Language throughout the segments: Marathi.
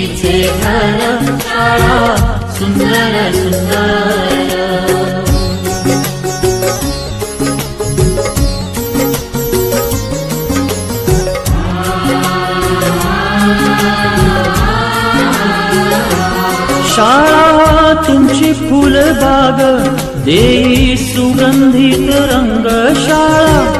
सरस्वतीचे घर शाळा सुंदर सुंदर। शाळा तुमची फुलबाग देई सुगंधित रंग शाळा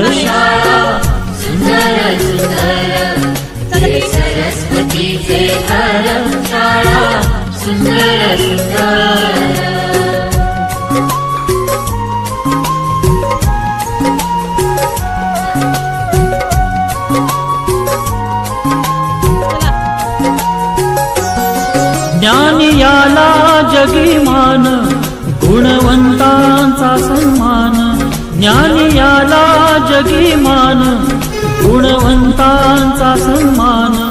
सरस्वतीचे सुंदर सुंदर जगी मान गुणवंतांचा सन्मान. ज्ञानी याला जगी मान गुणवंतांचा सन्मान.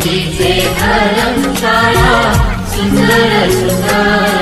सरस्वतीचे सुंदर सुंदर